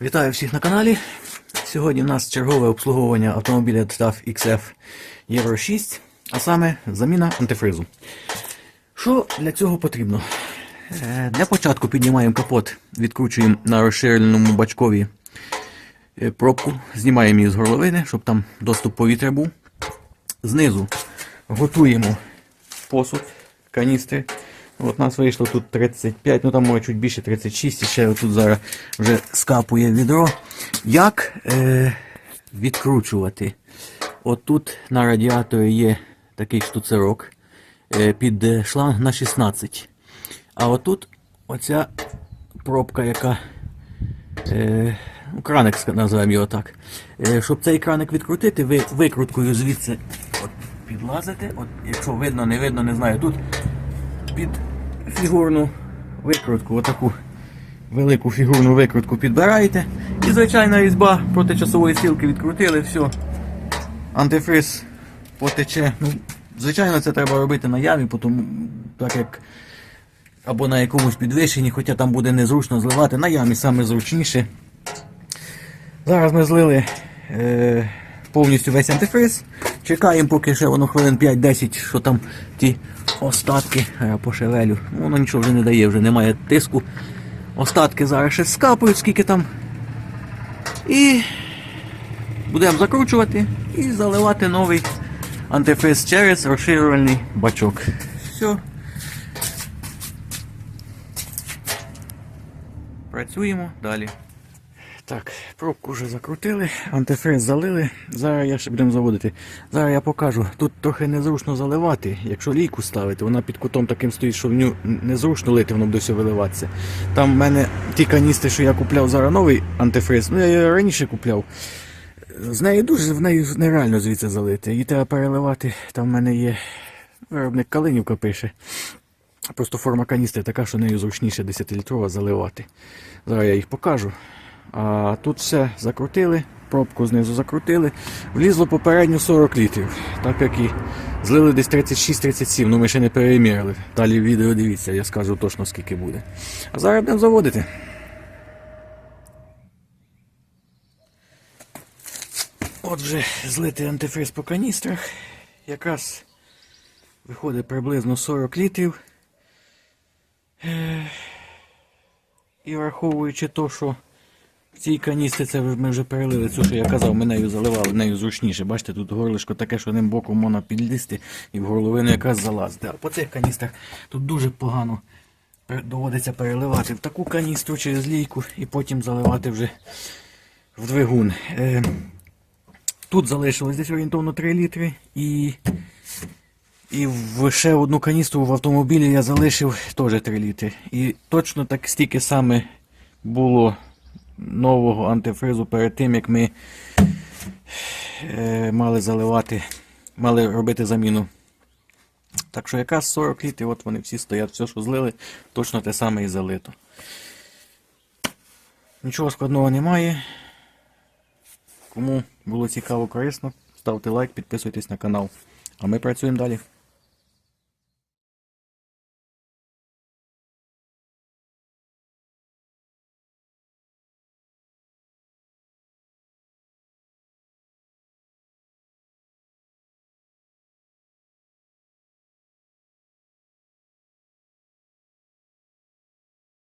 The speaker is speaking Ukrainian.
Вітаю всіх на каналі. Сьогодні у нас чергове обслуговування автомобіля TAF XF Euro 6, а саме заміна антифризу. Що для цього потрібно? Е, Для початку піднімаємо капот, відкручуємо на розширеному бачкові е, пробку, знімаємо її з горловини, щоб там доступ повітря був. Знизу готуємо посуд, каністри. От нас вийшло тут 35, ну там може чуть більше 36, і ще тут зараз вже скапує відро. Як е, відкручувати? От тут на радіаторі є такий штуцерок е, під шланг на 16. А отут оця пробка, яка е, ну, краник називаємо його так. Е, щоб цей краник відкрутити, ви викруткою звідси от, підлазите. От, якщо видно, не видно, не знаю. Тут під фігурну викрутку, отаку велику фігурну викрутку підбираєте. І звичайна різьба проти часової стрілки відкрутили, все. Антифриз потече. Ну, звичайно, це треба робити на ямі, тому, так як або на якомусь підвищенні, хоча там буде незручно зливати, на ямі саме зручніше. Зараз ми злили е, повністю весь антифриз. Чекаємо, поки ще воно хвилин 5-10, що там ті остатки а я пошевелю. Ну, Воно нічого вже не дає, вже немає тиску. Остатки зараз ще скапають, скільки там. І будемо закручувати і заливати новий антифриз через розширювальний бачок. Все. Працюємо далі. Так, пробку вже закрутили, антифриз залили. Зараз я ще будемо заводити. Зараз я покажу. Тут трохи незручно заливати. Якщо лійку ставити, вона під кутом таким стоїть, що в нього незручно лити, воно буде виливатися. Там в мене ті каністри, що я купляв зараз новий антифриз, ну я її раніше купляв. З неї дуже в неї нереально звідси залити. Її треба переливати. Там в мене є виробник Калинівка пише. Просто форма каністри така, що нею зручніше 10-літрова заливати. Зараз я їх покажу. А тут все закрутили, пробку знизу закрутили. Влізло попередньо 40 літрів. Так як і злили десь 36-37, ну ми ще не перемірили. Далі відео дивіться, я скажу точно скільки буде. А зараз будемо заводити. От вже злитий антифриз по каністрах. Якраз виходить приблизно 40 літрів. Е, І враховуючи то, що в цій каністрі це ми вже перелили цю, що я казав, ми нею заливали, нею зручніше. Бачите, тут горлишко таке, що ним боком можна підлізти і в горловину якраз залазити. А по цих каністрах тут дуже погано доводиться переливати в таку каністру через лійку і потім заливати вже в двигун. Е, Тут залишилось десь орієнтовно 3 літри і і в ще одну каністру в автомобілі я залишив теж 3 літри. І точно так стільки саме було нового антифризу перед тим, як ми е, мали заливати, мали робити заміну. Так що якраз 40 літрів, от вони всі стоять, все, що злили, точно те саме і залито. Нічого складного немає. Кому було цікаво, корисно, ставте лайк, підписуйтесь на канал. А ми працюємо далі.